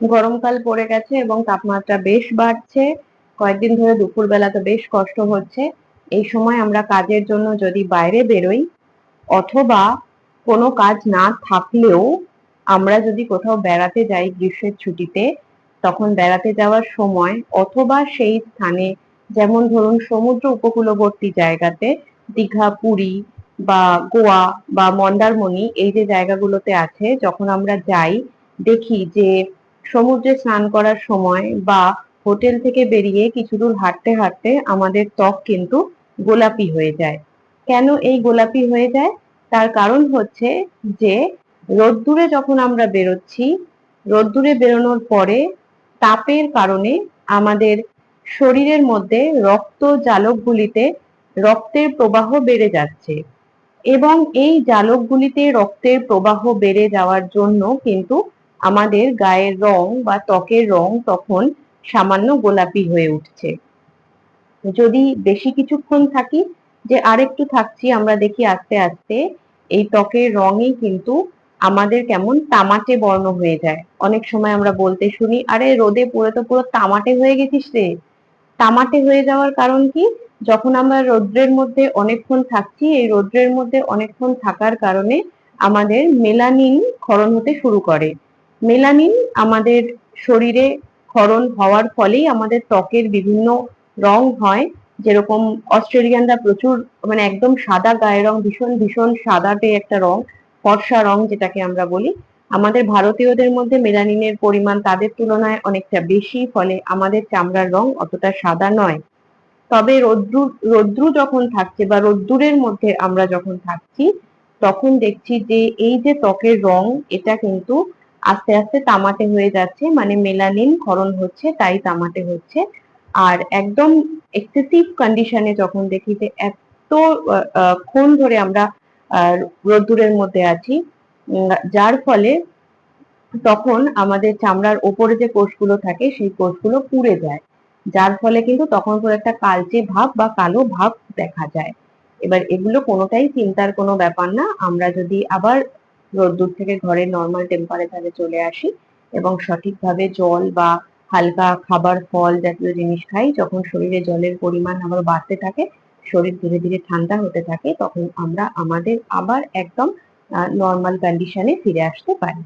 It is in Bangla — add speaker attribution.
Speaker 1: গরমকাল পড়ে গেছে এবং তাপমাত্রা বেশ বাড়ছে। কয়েকদিন ধরে দুপুরবেলা তো বেশ কষ্ট হচ্ছে। এই সময় আমরা কাজের জন্য যদি বাইরে বেরোই অথবা কোনো কাজ না থাকলেও আমরা যদি কোথাও বেড়াতে যাই গ্রীষ্মের ছুটিতে, তখন বেড়াতে যাওয়ার সময় অথবা সেই স্থানে যেমন ধরুন সমুদ্র উপকূলবর্তী জায়গাতে দীঘা, পুরী বা গোয়া বা মন্দারমণি এই যে জায়গাগুলোতে আছে, যখন আমরা যাই দেখি যে সমুদ্রে স্নান করার সময় বা হোটেল থেকে বেরিয়ে কিছু দূর হাঁটতে হাঁটতে আমাদের ত্বক কিন্তু গোলাপি হয়ে যায়। কেন এই গোলাপি হয়ে যায়? তার কারণ হচ্ছে যে রোদ্দুরে যখন আমরা বেরোচ্ছি, রোদ্দুরে বেরোনোর পরে তাপের কারণে আমাদের শরীরের মধ্যে রক্ত জালকগুলিতে রক্তের প্রবাহ বেড়ে যাচ্ছে এবং এই জালকগুলিতে রক্তের প্রবাহ বেড়ে যাওয়ার জন্য কিন্তু আমাদের গায়ের রং বা ত্বকের রং তখন সামান্য গোলাপি হয়ে উঠছে। যদি বেশি কিছুক্ষণ থাকি, যে আরেকটু থাকছি, আমরা দেখি আস্তে আস্তে এই ত্বকের রঙই কিন্তু আমাদের কেমন তামাটে বর্ণ হয়ে যায়। অনেক সময় আমরা বলতে শুনি, আরে রোদে পড়ে তো পুরো তামাটে হয়ে গেছিস রে। তামাটে হয়ে যাওয়ার কারণ কি? যখন আমরা রৌদ্রের মধ্যে অনেকক্ষণ থাকছি, এই রৌদ্রের মধ্যে অনেকক্ষণ থাকার কারণে আমাদের মেলানিন ক্ষরণ হতে শুরু করে। মেলানিন আমাদের শরীরে ক্ষরণ হওয়ার ফলেই আমাদের ত্বকের বিভিন্ন রং হয়। যেরকম অস্ট্রেলিয়ানরা প্রচুর মানে একদম সাদা গায়ের রং, ভীষণ ভীষণ সাদাটে একটা রং, ফর্সা রং যেটাকে আমরা বলি। আমাদের ভারতীয়দের মধ্যে মেলানিনের পরিমাণ তাদের তুলনায় অনেকটা বেশি, ফলে আমাদের চামড়ার রং অতটা সাদা নয়। তবে রৌদ্রু রৌদ্রু যখন থাকছে বা রোদ্দুরের মধ্যে আমরা যখন থাকছি, তখন দেখছি যে এই যে ত্বকের রং, এটা কিন্তু আস্তে আস্তে তামাটে হয়ে যাচ্ছে মানে মেলানিন ক্ষরণ হচ্ছে, তাই তামাটে হচ্ছে। আর একদম এক্সেসিভ কন্ডিশনে যখন দেখি যে এত ক্ষণ ধরে আমরা রোদ্দুরের মধ্যে আছি যার ফলে তখন আমাদের চামড়ার ওপরে যে কোষগুলো থাকে, সেই কোষগুলো পুড়ে যায়। যার ফলে কিন্তু তখন পুরো একটা কালচে ভাব বা কালো ভাব দেখা যায়। এবার এগুলো কোনোটাই চিন্তার কোনো ব্যাপার না। আমরা যদি আবার রোদ্দুর থেকে ঘরের নর্মাল টেম্পারেচারে চলে আসি এবং সঠিকভাবে জল বা হালকা খাবার, ফল জাতীয় জিনিস খাই। যখন শরীরে জলের পরিমাণ আবার বাড়তে থাকে, শরীর ধীরে ধীরে ঠান্ডা হতে থাকে, তখন আমরা আমাদের আবার একদম নর্মাল কন্ডিশনে ফিরে আসতে পারি।